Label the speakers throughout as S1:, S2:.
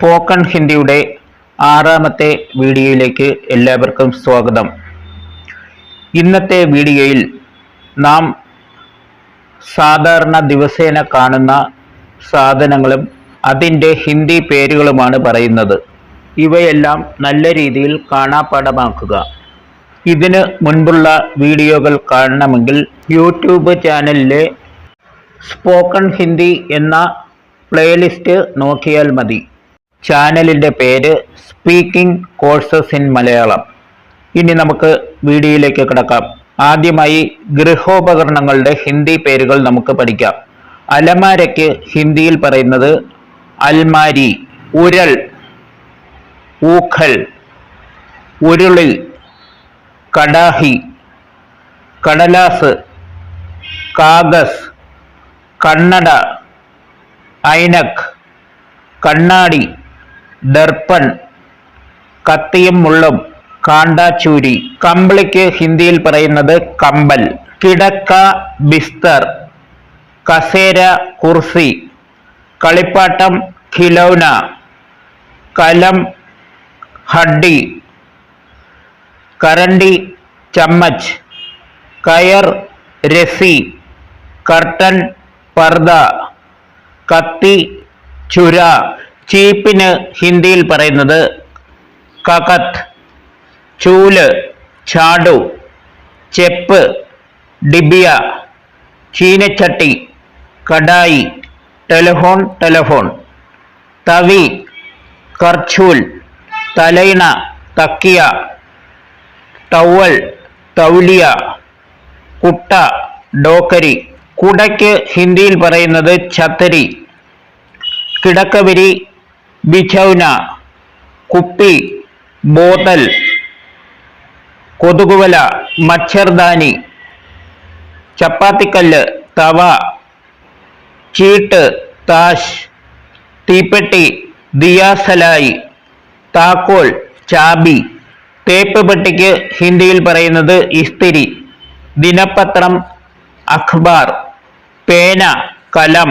S1: Spoken ഹിന്ദിയുടെ ആറാമത്തെ വീഡിയോയിലേക്ക് എല്ലാവർക്കും സ്വാഗതം. ഇന്നത്തെ വീഡിയോയിൽ നാം സാധാരണ ദിവസേന കാണുന്ന സാധനങ്ങളും അതിന്റെ ഹിന്ദി പേരുകളുമാണ് പറയുന്നത്. ഇവയെല്ലാം നല്ല രീതിയിൽ കാണാപ്പാഠമാക്കുക. ഇതിന് മുൻപുള്ള വീഡിയോകൾ കാണണമെങ്കിൽ യൂട്യൂബ് ചാനലിലെ സ്പോക്കൺ ഹിന്ദി എന്ന പ്ലേലിസ്റ്റ് നോക്കിയാൽ മതി. ചാനലിന്റെ പേര് സ്പീക്കിംഗ് കോഴ്സസ് ഇൻ മലയാളം. ഇനി നമുക്ക് വീഡിയോയിലേക്ക് കിടക്കാം. ആദ്യമായി ഗൃഹോപകരണങ്ങളുടെ ഹിന്ദി പേരുകൾ നമുക്ക് പഠിക്കാം. അലമാരയ്ക്ക് ഹിന്ദിയിൽ പറയുന്നത് അൽമാരി ഉരൽ ഊഖൽ ഉരുളി കടാഹി കടലാസ് കാഗസ് കണ്ണട ഐനക് കണ്ണാടി ദർപ്പൺ കത്തിയും മുള്ളും കാണ്ടാച്ചൂരി. കമ്പിളിക്ക് ഹിന്ദിയിൽ പറയുന്നത് കമ്പൽ. കിടക്ക ബിസ്തർ. കസേര കുർസി. കളിപ്പാട്ടം ഖിലൗന. കലം ഹഡ്ഡി. കരണ്ടി ചമ്മച്ച്. കയർ രസി. കർട്ടൻ പർദ. കത്തി ചുര. ചീപ്പിന് ഹിന്ദിയിൽ പറയുന്നത് കകത്ത് ചൂൽ ചാടു ചെപ്പ് ഡിബിയ ചീനച്ചട്ടി കടായി ടെലഫോൺ ടെലഫോൺ തവി കർച്ചൂൽ തലയിണ തക്കിയ ടവൽ തൗലിയ കുട്ട ഡോക്കരി. കുടയ്ക്ക് ഹിന്ദിയിൽ പറയുന്നത് ഛത്തരി കിടക്കവിരി ബിഛൗന കുപ്പി ബോത്തൽ കൊതുകുവല മച്ഛർദാനി ചപ്പാത്തിക്കല്ല് തവ ചീട്ട് താഷ് തീപ്പെട്ടി ദിയാസലായി താക്കോൾ ചാബി. തേപ്പ് പെട്ടിക്ക് ഹിന്ദിയിൽ പറയുന്നത് ഇസ്തിരി ദിനപത്രം അഖ്ബാർ പേന കലം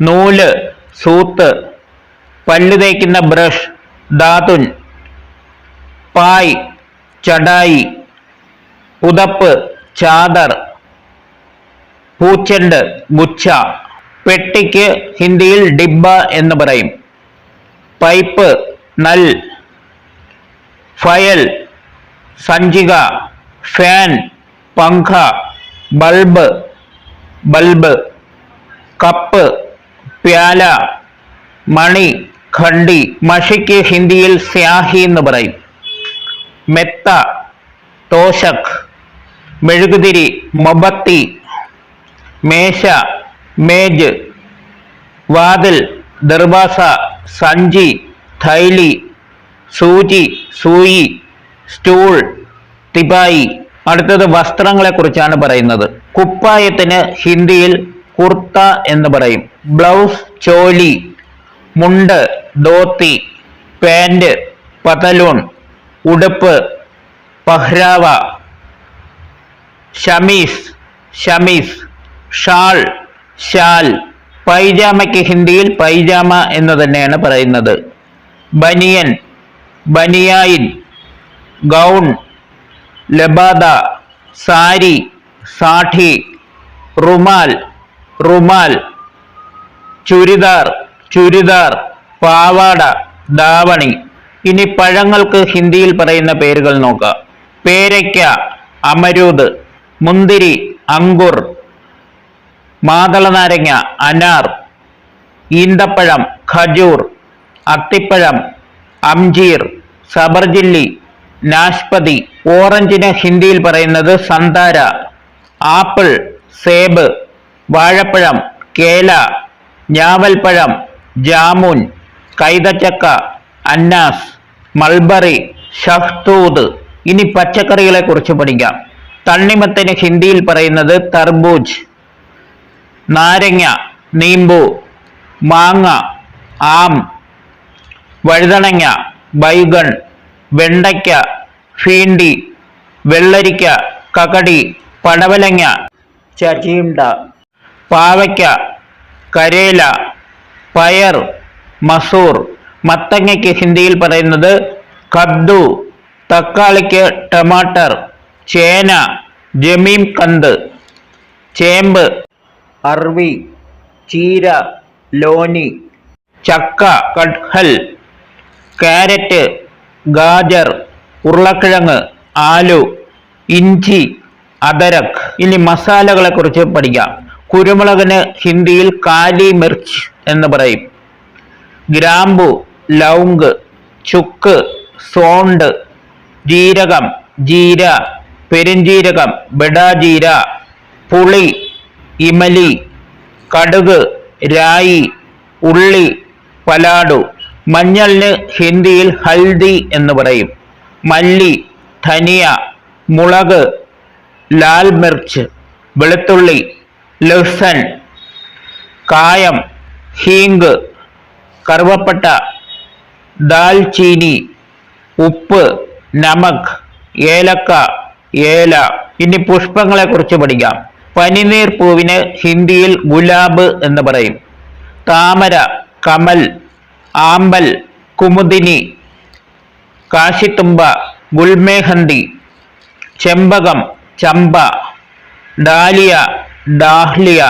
S1: നൂൽ സൂത്ത് പല്ല് തേക്കുന്ന ബ്രഷ് ധാതുൻ പായ് ചടായി പുതപ്പ് ചാദർ പൂച്ചെണ്ട് ഗുച്ഛ. പെട്ടിക്ക് ഹിന്ദിയിൽ ഡിബ്ബ എന്ന് പറയും. പൈപ്പ് നൽ ഫയൽ സഞ്ചിക ഫാൻ പങ്ക ബൾബ് ബൾബ് കപ്പ് പ്യാല മണി ഖണ്ഡി മഷിക്ക് ഹിന്ദിയിൽ സ്യാഹി എന്ന് പറയും. മെത്ത തോശക് മെഴുകുതിരി മൊബത്തി മേശ മേജ് വാതിൽ ദർവാസ സഞ്ചി ഥൈലി സൂചി സൂയി സ്റ്റൂൾ തിബായി. അടുത്തത് വസ്ത്രങ്ങളെ കുറിച്ചാണ് പറയുന്നത്. കുപ്പായത്തിന് ഹിന്ദിയിൽ കുർത്ത എന്ന് പറയും. ബ്ലൗസ് ചോലി മുണ്ട് ധോത്തി പാന്റ് പതലൂൺ ഉടുപ്പ് പഹ്രാവ ഷമീസ് ഷമീസ് ഷാൾ ഷാൽ. പൈജാമയ്ക്ക് ഹിന്ദിയിൽ പൈജാമ എന്ന് തന്നെയാണ് പറയുന്നത്. ബനിയൻ ബനിയായിൻ ഗൗൺ ലബാദ സാരി സാഠി റുമാൽ റുമാൽ ചുരിദാർ ചുരിദാർ. പാവാട ദാവണി ഇനി പഴങ്ങൾക്ക് ഹിന്ദിയിൽ പറയുന്ന പേരുകൾ നോക്കാം പേരയ്ക്ക അമരൂത് മുന്തിരി അങ്കുർ മാതള നാരങ്ങ അനാർ ഈന്തപ്പഴം ഖജൂർ അത്തിപ്പഴം അംജീർ സബർജില്ലി നാഷ്പതി. ഓറഞ്ചിന് ഹിന്ദിയിൽ പറയുന്നത് സന്താര ആപ്പിൾ സേബ് വാഴപ്പഴം കേല ഞാവൽപ്പഴം ജാമുൻ. കൈതച്ചക്ക അന്നാസ് മൾബറി ഷഫ്തൂദ് ഇനി പച്ചക്കറികളെ കുറിച്ച് പഠിക്കാം. തണ്ണിമത്തിന് ഹിന്ദിയിൽ പറയുന്നത് തർബൂജ്. നാരങ്ങ നീമ്പു മാങ്ങ ആം. വഴുതണങ്ങ ബൈഗൺ വെണ്ടയ്ക്ക ഫീണ്ടി വെള്ളരിക്ക കകടി പടവലങ്ങ ചചീണ്ട പാവയ്ക്ക കരേല പയർ മസൂർ. മത്തങ്ങയ്ക്ക് ഹിന്ദിയിൽ പറയുന്നത് കദ്ദു തക്കാളിക്ക് ടമാട്ടർ ചേന ജമീം കന്ത്. ചേമ്പ് അർവി ചീര ലോനി ചക്ക കഡ്ഹൽ കാരറ്റ് ഗാജർ ഉരുളക്കിഴങ്ങ് ആലു ഇഞ്ചി അദരക്. ഇനി മസാലകളെക്കുറിച്ച് പഠിക്കാം. കുരുമുളകിന് ഹിന്ദിയിൽ കാലി മിർച്ച് എന്ന് പറയും. ഗ്രാമ്പു ലൗങ്ക് ചുക്ക് സോണ്ട് ജീരകം ജീര പെരുംജീരകം ബഡാജീര പുളി ഇമലി കടുക് രായി ഉള്ളി പലാടു. മഞ്ഞളിന് ഹിന്ദിയിൽ ഹൽദി എന്ന് പറയും. മല്ലി ധനിയ മുളക് ലാൽ മിർച്ച് വെളുത്തുള്ളി ലഹ്സൻ കായം ഹീങ്ക് കറുവപ്പട്ട ദാൽചീനി ഉപ്പ് നമക് ഏലക്ക ഏല ഇനി പുഷ്പങ്ങളെ കുറിച്ച് പഠിക്കാം. പനിനീർ പൂവിന് ഹിന്ദിയിൽ ഗുലാബ് എന്ന് പറയും. താമര കമൽ ആമ്പൽ കുമുദിനി കാശിത്തുമ്പ ഗുൽമേഹന്തി ചെമ്പകം ചമ്പ ഡാലിയ ഡാഹ്ലിയ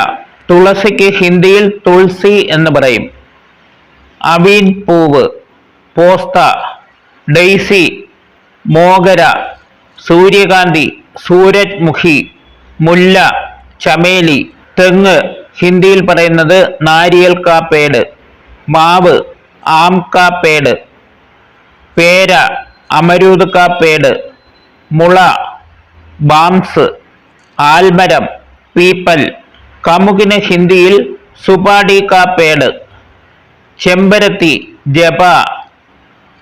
S1: തുളസിക്ക് ഹിന്ദിയിൽ തുളസി എന്ന് പറയും. അവീൻ പൂവ് പോസ്ത ഡെയ്സി മോഗര സൂര്യകാന്തി സൂരജ്മുഖി മുല്ല ചമേലി തെങ്ങ് ഹിന്ദിയിൽ പറയുന്നത് നാരിയൽ കാപ്പേട് മാവ് ആം കാപ്പേട് പേര അമരൂദ് കാപ്പേട് മുള ബാംസ് ആൽമരം പീപ്പൽ കമുകിന് ഹിന്ദിയിൽ സുപാടി കാപ്പേട് ചെമ്പരത്തി ജപ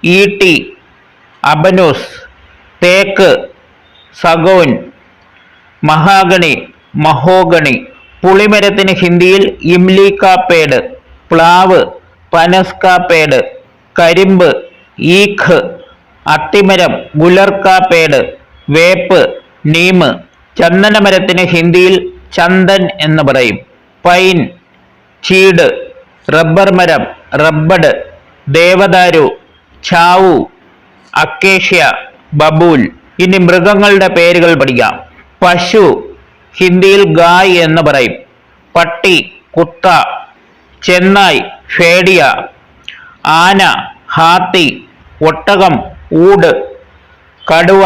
S1: ഈട്ടി അബനൂസ് തേക്ക് സഗോൻ മഹാഗണി മഹോഗണി പുളിമരത്തിന് ഹിന്ദിയിൽ ഇംലി കാപ്പേട് പ്ലാവ് പനസ്കാപ്പേട് കരിമ്പ് ഈഖ് അത്തിമരം ഗുലർക്കാപ്പേട് വേപ്പ് നീമ് ചന്ദനമരത്തിന് ഹിന്ദിയിൽ ചന്ദൻ എന്ന് പറയും. പൈൻ ചീട് റബ്ബർ മരം റബ്ബഡ് ദേവദാരു ഛാവു അക്കേഷ്യ ബബൂൽ ഇനി മൃഗങ്ങളുടെ പേരുകൾ പഠിക്കാം. പശു ഹിന്ദിയിൽ ഗായ് എന്ന് പറയും. പട്ടി കുത്ത ചെന്നായ് ഷേഡിയ ആന ഹാത്തി ഒട്ടകം ഊട് കടുവ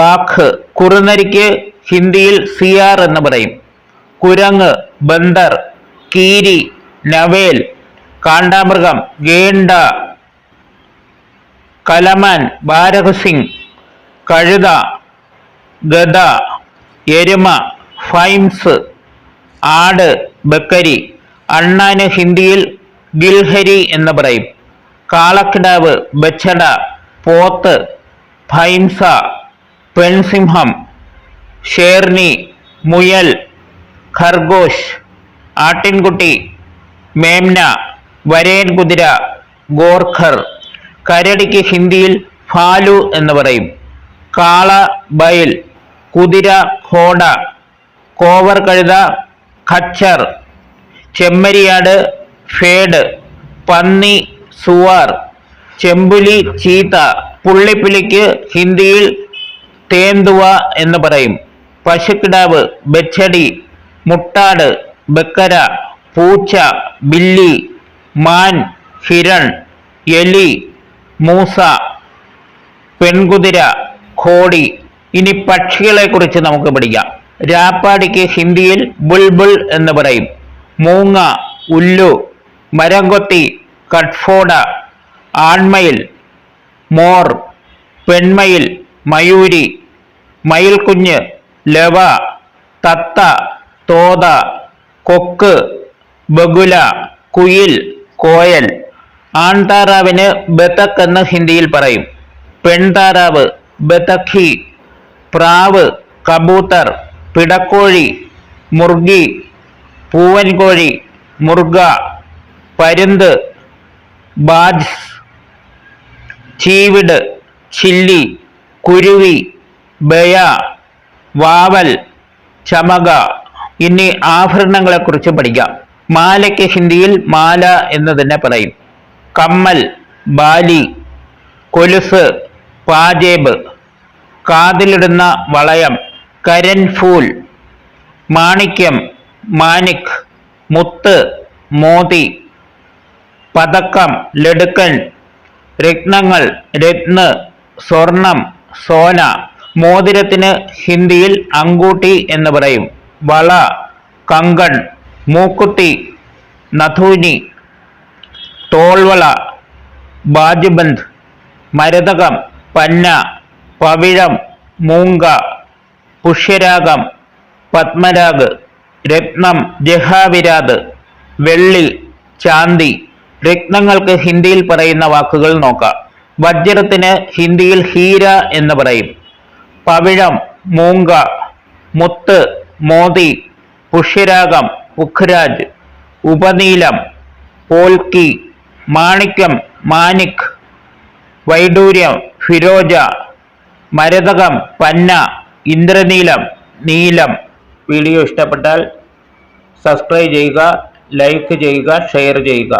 S1: ബാഖ് കുറുനരിക്ക് ഹിന്ദിയിൽ സിയാർ എന്ന് പറയും. കുരങ്ങ് ബന്ദർ കീരി നവേൽ കാണ്ടാമൃഗം ഗേണ്ട കലമാൻ ബാരഹസിംഗ് കഴുത ഗദ എരുമ ഫൈംസ് ആട് ബക്കരി അണ്ണാന് ഹിന്ദിയിൽ ഗിൽഹരി എന്ന് പറയും. കാളക്കിടാവ് ബച്ചട പോത്ത് ഫൈംസ പെൺസിംഹം ഷേർണി മുയൽ ഖർഗോഷ് ആട്ടിൻകുട്ടി മേംന വരേൻ കുതിര ഗോർഖർ കരടിക്ക് ഹിന്ദിയിൽ ഫാലു എന്ന് പറയും. കാള ബയൽ കുതിര ഘോട കോവർ കഴുത ഖച്ചർ ചെമ്മരിയാട് ഫേഡ് പന്നി സുവാർ ചെമ്പുലി ചീത്ത പുള്ളിപ്പിളിക്ക് ഹിന്ദിയിൽ തേന്തുവ എന്ന് പറയും. പശുക്കിടാവ് ബച്ചടി മുട്ടാട് ബക്കര പൂച്ച ബില്ലി മാൻ ഹിരൺ എലി മൂസ പെൺകുതിര കോടി ഇനി പക്ഷികളെ കുറിച്ച് നമുക്ക് പഠിക്കാം. രാപ്പാടിക്ക് ഹിന്ദിയിൽ ബുൾബുൾ എന്ന് പറയും. മൂങ്ങ ഉല്ലു മരംകൊത്തി കട്ട്ഫോട ആൺമയിൽ മോർ പെൺമയിൽ മയൂരി മയിൽക്കുഞ്ഞ് ലവ തത്ത തോത കൊക്ക് ബഗുല കുയിൽ കോയൽ ആൺതാറാവിന് ബതക് എന്ന് ഹിന്ദിയിൽ പറയും. പെൺതാറാവ് ബത്തഖി പ്രാവ് കബൂത്തർ പിടക്കോഴി മുർഗി പൂവൻകോഴി മുർഗ പരുന്ത് ബാജ്സ് ചീവിട് ചില്ലി കുരുവി ബയ വാവൽ ചമക. ഇനി ആഭരണങ്ങളെക്കുറിച്ച് പഠിക്കാം. മാലയ്ക്ക് ഹിന്ദിയിൽ മാല എന്ന് തന്നെ പറയും. കമ്മൽ ബാലി കൊലുസ് പാജേബ് കാതിലിടുന്ന വളയം കരൻഫൂൽ മാണിക്യം മാനിക് മുത്ത് മോതി പതക്കം ലടുക്കൻ രത്നങ്ങൾ രത്ന് സ്വർണം സോന മോതിരത്തിന് ഹിന്ദിയിൽ അങ്കൂട്ടി എന്ന് പറയും. വള കങ്കൺ മൂക്കുത്തി നഥൂനി തോൾവള ബാജുബന്ദ് മരതകം പന്ന പവിഴം മൂങ്ക പുഷ്യരാഗം പത്മരാഗ് രത്നം ജഹാവിരാത് വെള്ളി ചാന്തി. രത്നങ്ങൾക്ക് ഹിന്ദിയിൽ പറയുന്ന വാക്കുകൾ നോക്കാം. വജ്രത്തിന് ഹിന്ദിയിൽ ഹീര എന്ന് പറയും. പവിഴം മൂങ്ക മുത്ത് മോതി പുഷ്യരാഗം ഉഖ്രാജ് ഉപനീലം പോൽക്കി മാണിക്യം മാനിക് വൈഡൂര്യം ഫിരോജ മരതകം പന്ന ഇന്ദ്രനീലം നീലം. വീഡിയോ ഇഷ്ടപ്പെട്ടാൽ സബ്സ്ക്രൈബ് ചെയ്യുക ലൈക്ക് ചെയ്യുക ഷെയർ ചെയ്യുക.